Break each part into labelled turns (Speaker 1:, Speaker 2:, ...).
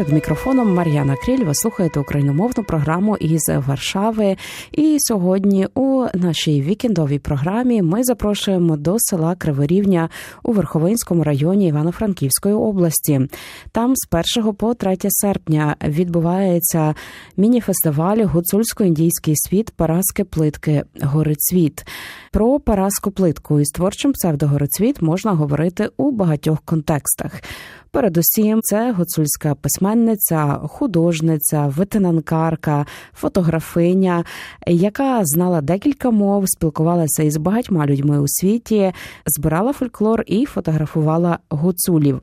Speaker 1: Перед мікрофоном Мар'яна Кріль. Ви слухаєте україномовну програму із Варшави. І сьогодні у нашій вікендовій програмі ми запрошуємо до села Криворівня у Верховинському районі Івано-Франківської області. Там з 1 по 3 серпня відбувається міні-фестиваль Гуцульсько-індійський світ Параски плитки Горицвіт. Про Параску плитку із творчим псевдогорицвіт можна говорити у багатьох контекстах. Передусім, це гуцульська письменниця, художниця, ветенанкарка, фотографиня, яка знала декілька мов, спілкувалася із багатьма людьми у світі, збирала фольклор і фотографувала гуцулів.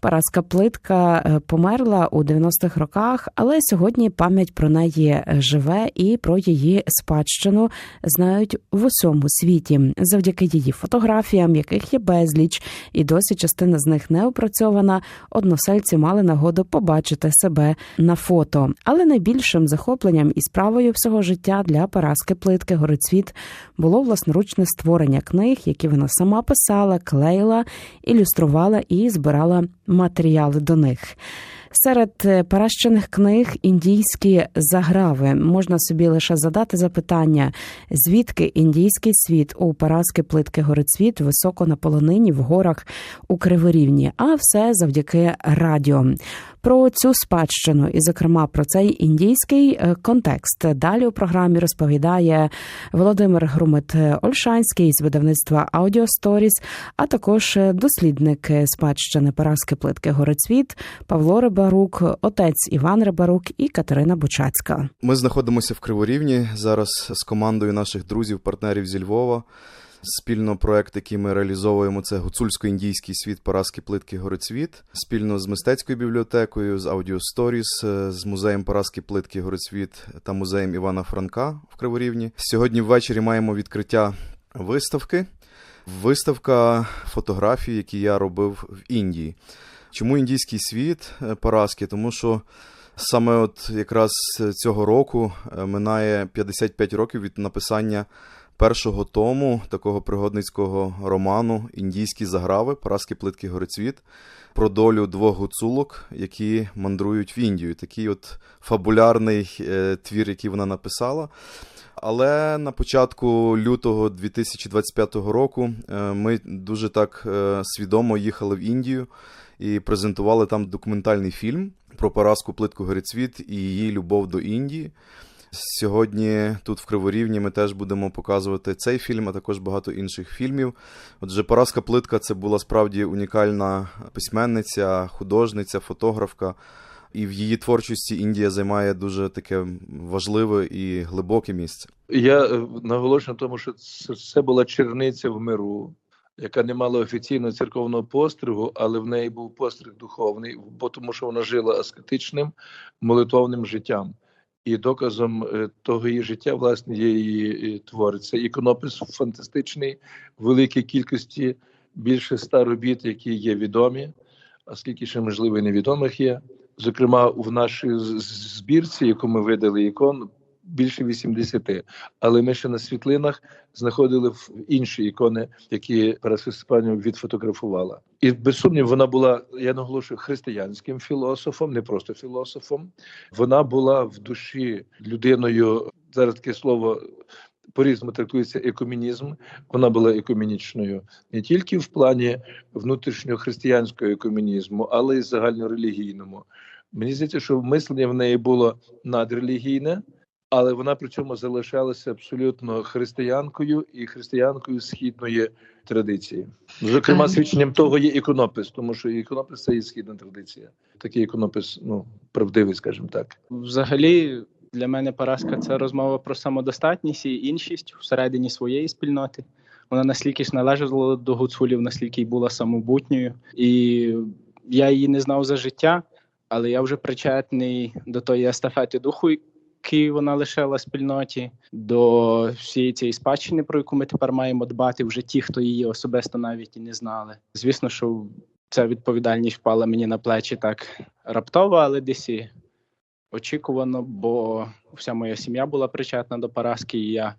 Speaker 1: Параска плитка е, померла у 90-х роках, але сьогодні пам'ять про неї живе і про її спадщину знають в усьому світі завдяки її фотографіям, яких є безліч, і досі частина з них не опрацьована односельці мали нагоду побачити себе на фото. Але найбільшим захопленням і справою всього життя для Параски плитки Горицвіт було власноручне створення книг, які вона сама писала, клеїла, ілюструвала і збирала матеріали до них. Серед е, паращених книг індійські заграви можна собі лише задати запитання, звідки індійський світ у Параски плитки горицвіт високо на полонині в горах у Криворівні, а все завдяки радіо. Про цю спадщину і, зокрема, про цей індійський е, контекст далі у програмі розповідає Володимир Грумит Ольшанський з видавництва Audio Stories, а також дослідник спадщини Параски плитки Горицвіт Павло Рибарук, отець Іван Рибарук і Катерина Бучацька.
Speaker 2: Ми знаходимося в Криворівні зараз з командою наших друзів, партнерів зі Львова. Спільно проект, який ми реалізовуємо, це гуцульсько-індійський світ Параски плитки Горицвіт, спільно з мистецькою бібліотекою, з Audio Stories, з музеєм Параски плитки Горицвіт та музеєм Івана Франка в Криворівні. Сьогодні ввечері маємо відкриття виставки. Виставка фотографій, які я робив в Індії. Чому індійський світ Параски? Тому що саме от якраз цього року минає 55 років від написання першого тому такого пригодницького роману Індійські заграви, Параски плитки Горицвіт про долю двох гуцулок, які мандрують в Індію. Такий от фабулярний е, твір, який вона написала. Але на початку лютого 2025 року е, ми дуже так е, свідомо їхали в Індію і презентували там документальний фільм про Параску плитку Горицвіт і її любов до Індії. Сьогодні тут в Криворівні ми теж будемо показувати цей фільм, а також багато інших фільмів. Отже, Параска Плитка це була справді унікальна письменниця, художниця, фотографка. І в її творчості Індія займає дуже таке важливе і глибоке місце.
Speaker 3: Я е, наголошую на тому, що це була черниця в миру, яка не мала офіційного церковного постригу, але в неї був постриг духовний, бо тому що вона жила аскетичним молитовним життям. І доказом е, того її життя, власне, є її твори. Це іконопис фантастичний, великій кількості більше ста робіт, які є відомі, а скільки ще можливо і невідомих є. Зокрема, в нашій збірці, яку ми видали ікон, більше 80. Але ми ще на світлинах знаходили інші ікони, які Параска відфотографувала. І без сумнів, вона була, я наголошую, християнським філософом, не просто філософом. Вона була в душі людиною. Зараз таке слово. По різному трактується екомінізм. Вона була екомінічною не тільки в плані внутрішнього християнського екомінізму, але й загальнорелігійному. Мені здається, що мислення в неї було надрелігійне, але вона при цьому залишалася абсолютно християнкою і християнкою східної традиції. Зокрема, свідченням того є іконопис, тому що іконопис це і східна традиція. Такий іконопис, ну правдивий, скажімо так.
Speaker 4: Взагалі, для мене поразка це розмова про самодостатність і іншість всередині своєї спільноти. Вона наскільки ж належала до гуцулів, наскільки й була самобутньою, і я її не знав за життя, але я вже причетний до тої естафети духу, який вона лишила спільноті, до всієї цієї спадщини, про яку ми тепер маємо дбати, вже ті, хто її особисто навіть і не знали. Звісно, що ця відповідальність впала мені на плечі так раптово, але десь і очікувано, бо вся моя сім'я була причетна до Параски, і я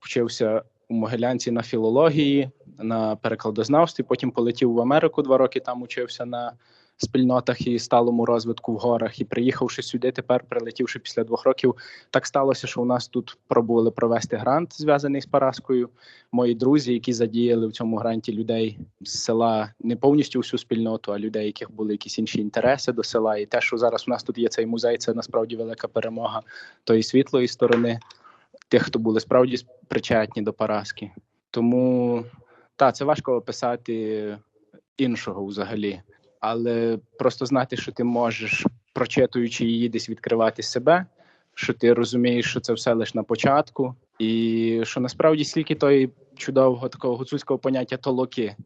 Speaker 4: вчився у Могилянці на філології, на перекладознавстві. Потім полетів в Америку два роки. Там учився на спільнотах і сталому розвитку в горах. І приїхавши сюди, тепер прилетівши після двох років, так сталося, що у нас тут пробували провести грант, зв'язаний з Параскою. Мої друзі, які задіяли в цьому гранті людей з села, не повністю всю спільноту, а людей, яких були якісь інші інтереси до села. І те, що зараз у нас тут є цей музей, це насправді велика перемога тої світлої сторони, тих, хто були справді причетні до Параски. Тому так, це важко описати іншого взагалі, але просто знати, що ти можеш, прочитуючи її, десь відкривати себе, що ти розумієш, що це все лише на початку, і що насправді стільки тої чудового такого гуцульського поняття толоки,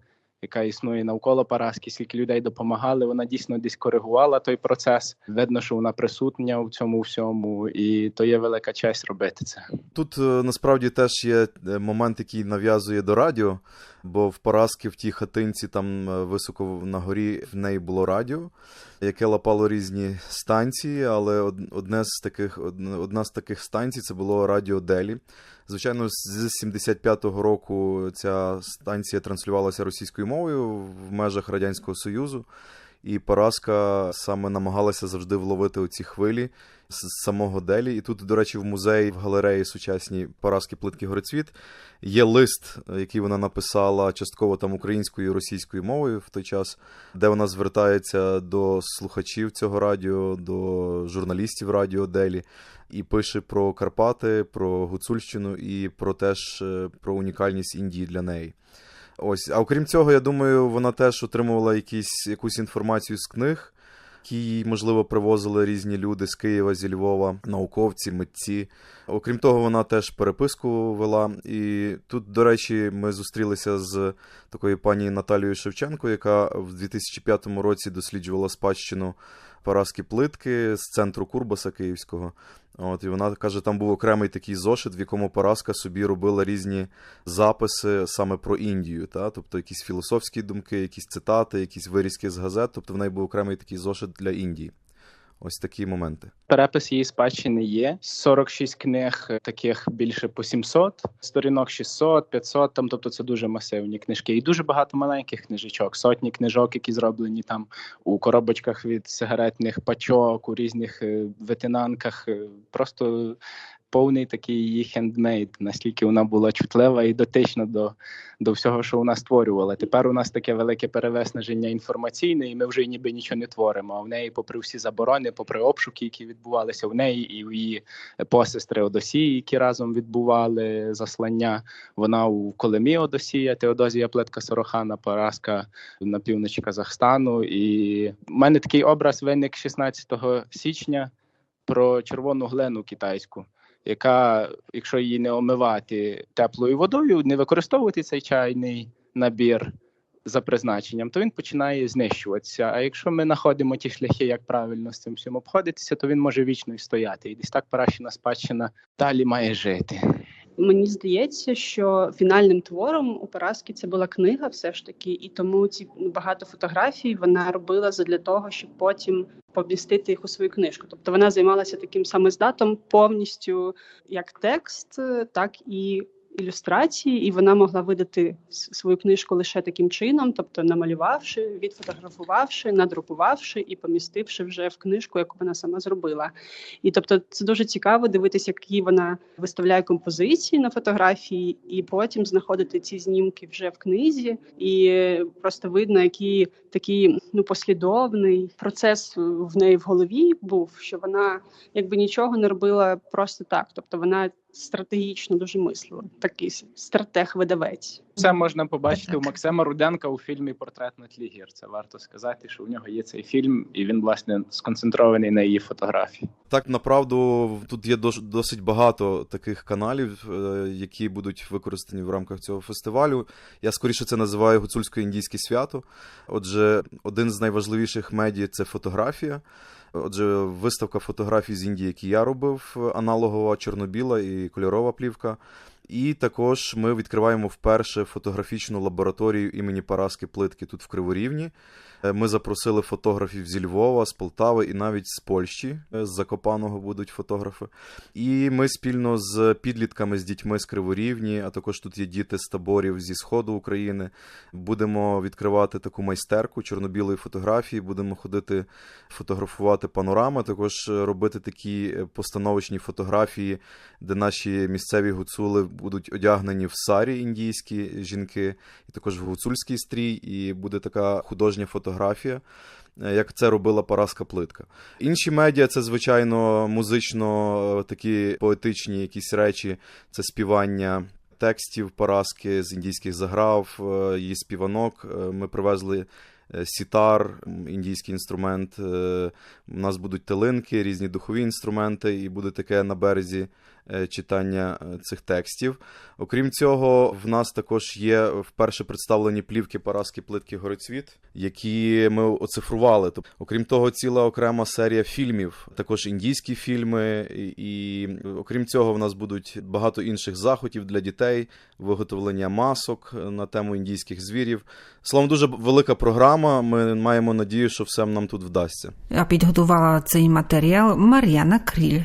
Speaker 4: яка існує навколо Параски, скільки людей допомагали, вона дійсно десь коригувала той процес. Видно, що вона присутня в цьому всьому, і то є велика честь робити це.
Speaker 2: Тут е, насправді теж є е, момент, який нав'язує до радіо, бо в поразки в тій хатинці, там е, високо на горі, в неї було радіо, яке лапало різні станції, але од- одне з таких, одна з таких станцій це було Радіо Делі. Звичайно, з 75-го року ця станція транслювалася російською мовою в межах Радянського Союзу. І Параска саме намагалася завжди вловити оці хвилі з самого Делі. І тут, до речі, в музеї в галереї сучасній Параски Плитки Горецвіт є лист, який вона написала частково там українською і російською мовою в той час, де вона звертається до слухачів цього радіо, до журналістів радіо Делі. І пише про Карпати, про Гуцульщину і про теж е, про унікальність Індії для неї. Ось, а окрім цього, я думаю, вона теж отримувала якісь, якусь інформацію з книг, які можливо, привозили різні люди з Києва, зі Львова, науковці, митці. Окрім того, вона теж переписку вела. І тут, до речі, ми зустрілися з такою пані Наталією Шевченко, яка в 2005 році досліджувала спадщину Параски плитки з центру Курбаса Київського. От, і вона каже, там був окремий такий зошит, в якому Параска собі робила різні записи саме про Індію, та? тобто якісь філософські думки, якісь цитати, якісь вирізки з газет. Тобто в неї був окремий такий зошит для Індії. Ось такі моменти.
Speaker 4: Перепис її спадщини є 46 книг, таких більше по 700, сторінок 600, 500, там, тобто це дуже масивні книжки. І дуже багато маленьких книжечок, сотні книжок, які зроблені там у коробочках від сигаретних пачок, у різних е, ветенанках. е, Просто повний такий її хендмейд, наскільки вона була чутлива і дотична до, до всього, що вона створювала. Тепер у нас таке велике перевеснаження інформаційне, і ми вже ніби нічого не творимо. А в неї, попри всі заборони, попри обшуки, які відбувалися в неї, і в її посестри Одосії, які разом відбували заслання. Вона у Колемі Одосія, Теодозія Плетка Сорохана, Параска на півночі Казахстану. І в мене такий образ виник 16 січня про червону глену китайську. Яка, якщо її не омивати теплою водою, не використовувати цей чайний набір за призначенням, то він починає знищуватися. А якщо ми знаходимо ті шляхи, як правильно з цим всім обходитися, то він може вічно і стояти. І десь так паращина спадщина далі має жити.
Speaker 5: Мені здається, що фінальним твором у Параски це була книга, все ж таки, і тому ці багато фотографій вона робила для того, щоб потім помістити їх у свою книжку. Тобто вона займалася таким самоздатом повністю як текст, так і ілюстрації, і вона могла видати свою книжку лише таким чином, тобто намалювавши, відфотографувавши, надрукувавши і помістивши вже в книжку, яку вона сама зробила. І тобто це дуже цікаво дивитися, які вона виставляє композиції на фотографії, і потім знаходити ці знімки вже в книзі, і просто видно, який такий ну послідовний процес в неї в голові був, що вона якби нічого не робила просто так. Тобто вона стратегічно дуже мислила. Такий стратег-видавець.
Speaker 4: Це можна побачити у Максима Руденка у фільмі Портрет на тлі гір. Це варто сказати, що у нього є цей фільм, і він власне сконцентрований на її фотографії.
Speaker 2: Так, направду, тут є дос- досить багато таких каналів, е, які будуть використані в рамках цього фестивалю. Я скоріше це називаю гуцульсько-індійське свято. Отже, один з найважливіших медіа це фотографія. Отже, виставка фотографій з Індії, які я робив, аналогова чорно-біла і кольорова плівка. І також ми відкриваємо вперше фотографічну лабораторію імені Параски Плитки тут в Криворівні. Е, Ми запросили фотографів зі Львова, з Полтави і навіть з Польщі, е, з Закопаного будуть фотографи. І ми спільно з підлітками, з дітьми з Криворівні, а також тут є діти з таборів зі Сходу України. Будемо відкривати таку майстерку чорно-білої фотографії, будемо ходити фотографувати панорами, також е, робити такі постановочні фотографії, де наші місцеві гуцули будуть одягнені в сарі індійські жінки, і також в гуцульський стрій, і буде така художня фотографія. е, Як це робила Параска Плитка. Інші медіа це, звичайно, музично е, такі поетичні якісь речі, це співання текстів Параски з індійських заграв, е, її співанок. Ми привезли сітар, індійський інструмент. е, У нас будуть телинки, різні духові інструменти, і буде таке на березі е, читання е, цих текстів. Окрім цього, в нас також є вперше представлені плівки Параски Плитки Горецвіт, які ми оцифрували. Тобто, окрім того, ціла окрема серія фільмів, також індійські фільми. І, окрім цього, в нас будуть багато інших заходів для дітей, виготовлення масок е, на тему індійських звірів. Словом, дуже велика програма. Ми маємо надію, що все нам тут вдасться.
Speaker 6: А підготувала цей матеріал Мар'яна Кріль.